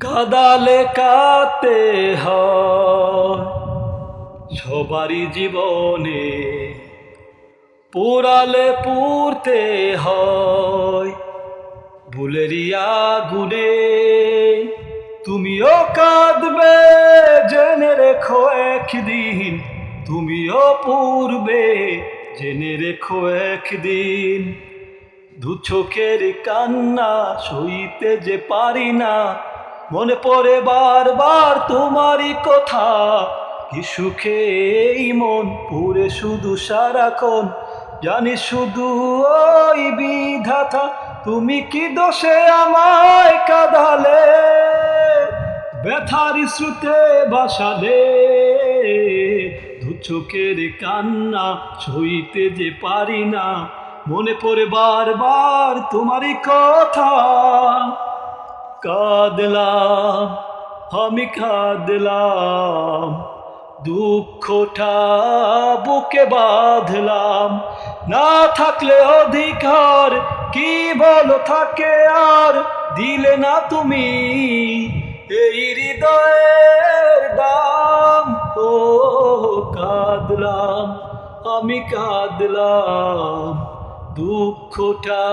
কাদালে কাতে সবারই জীবনে পোড়ালে পুরতে হয়। বুলেরিয়া গুনে তুমিও কাঁদবে, জেনে রেখো একদিন। তুমিও পূর্বে, জেনে রেখো একদিন। দু চোখের কান্না সইতে যে পারি না মনে পড়ে বারবার তোমারই কথা। কি সুখে এই মন, পুরে শুধু সারাক্ষণ। জানি শুধু ওই বিধাতা, তুমি কি দোষে আমায় কাঁদালে? ব্যথার শ্রুতে বাসালে চোখের কান্না সইতে যে পারি না। মনে পড়ে বারবার তোমারই কথা। কাঁদলাম, আমি কাঁদলাম দুঃখটা বুকে বাঁধলাম। না থাকলে অধিকার, কি বলো থাকে আর? দিলে না তুমি এই হৃদয়ের দাম। ও কাঁদলাম, আমি কাঁদলাম দুঃখটা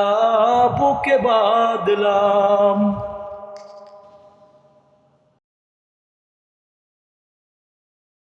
বুকে বাঁধলাম।